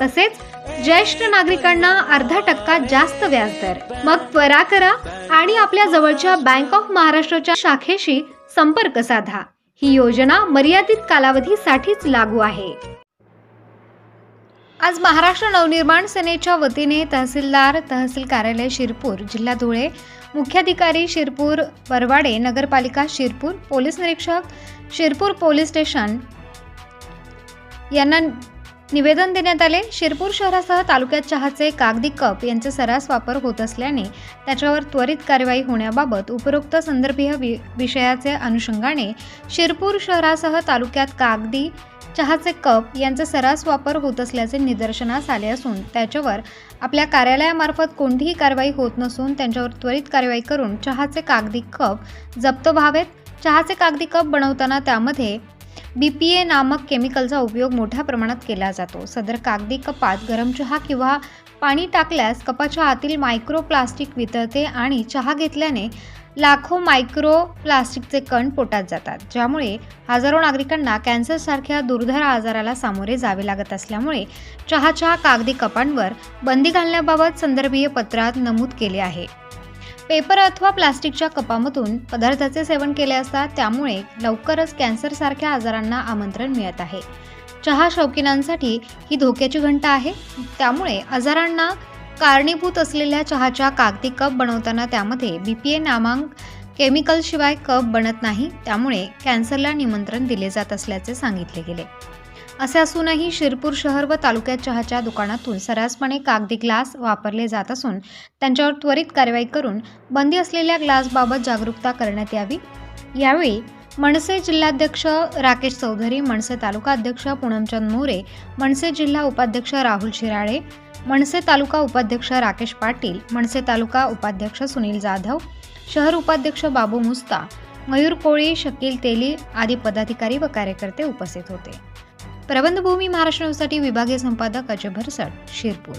तसेच ज्येष्ठ नागरिकांना अर्धा टक्का जास्त व्याजदर. मग त्वरा करा आणि आपल्या जवळच्या बँक ऑफ महाराष्ट्राच्या शाखेशी संपर्क साधा. ही योजना मर्यादित कालावधीसाठीच लागू आहे. आज महाराष्ट्र नवनिर्माण सेनेच्या वतीने तहसीलदार तहसील कार्यालय शिरपूर जिल्हा धुळे मुख्याधिकारी शिरपूर बरवाडे नगरपालिका शिरपूर पोलीस निरीक्षक शिरपूर पोलीस स्टेशन यांना निवेदन देण्यात आले. शिरपूर शहरासह तालुक्यात चहाचे कागदी कप यांचे सर्रास वापर होत असल्याने त्याच्यावर त्वरित कारवाई होण्याबाबत उपरोक्त संदर्भीय वि विषयाचे अनुषंगाने शिरपूर शहरासह तालुक्यात कागदी चहाचे कप यांचा सर्रास वापर होत असल्याचे निदर्शनास आले असून त्याच्यावर आपल्या कार्यालयामार्फत कोणतीही कारवाई होत नसून त्यांच्यावर त्वरित कारवाई करून चहाचे कागदी कप जप्त व्हावेत. चहाचे कागदी कप बनवताना त्यामध्ये बी पी ए नामक केमिकलचा उपयोग मोठ्या प्रमाणात केला जातो. सदर कागदी कपात गरम चहा किंवा पाणी टाकल्यास कपाच्या आतील मायक्रो प्लास्टिक वितळते आणि चहा घेतल्याने लाखो मायक्रो प्लास्टिकचे कण पोटात जातात. ज्यामुळे हजारो नागरिकांना कॅन्सरसारख्या दुर्धर आजाराला सामोरे जावे लागत असल्यामुळे चहाच्या कागदी कपांवर बंदी घालण्याबाबत संदर्भीय पत्रात नमूद केले आहे. पेपर अथवा प्लास्टिकच्या कपामधून पदार्थाचे सेवन केले असता त्यामुळे लवकरच कॅन्सरसारख्या आजारांना आमंत्रण मिळत आहे. चहा शौकीनांसाठी ही धोक्याची घंटा आहे. त्यामुळे आजारांना कारणीभूत असलेल्या चहाच्या कागदी कप बनवताना त्यामध्ये बी पी ए नामांक केमिकलशिवाय कप बनत नाही. त्यामुळे कॅन्सरला निमंत्रण दिले जात असल्याचे सांगितले गेले. असे असूनही शिरपूर शहर व तालुक्यात चहाच्या दुकानातून सर्रासपणे कागदी ग्लास वापरले जात असून त्यांच्यावर त्वरित कारवाई करून बंदी असलेल्या ग्लासबाबत जागरूकता करण्यात यावी. यावेळी मनसे जिल्हाध्यक्ष राकेश चौधरी मनसे तालुका अध्यक्ष पूनमचंद मोरे मनसे जिल्हा उपाध्यक्ष राहुल शिराळे मनसे तालुका उपाध्यक्ष राकेश पाटील मनसे तालुका उपाध्यक्ष सुनील जाधव शहर उपाध्यक्ष बाबू मुस्ता मयूर कोळी शकील तेली आदी पदाधिकारी व कार्यकर्ते उपस्थित होते. प्रबंधभूमी महाराष्ट्र न्यूजसाठी विभागीय संपादक अजय भरसड शिरपूर.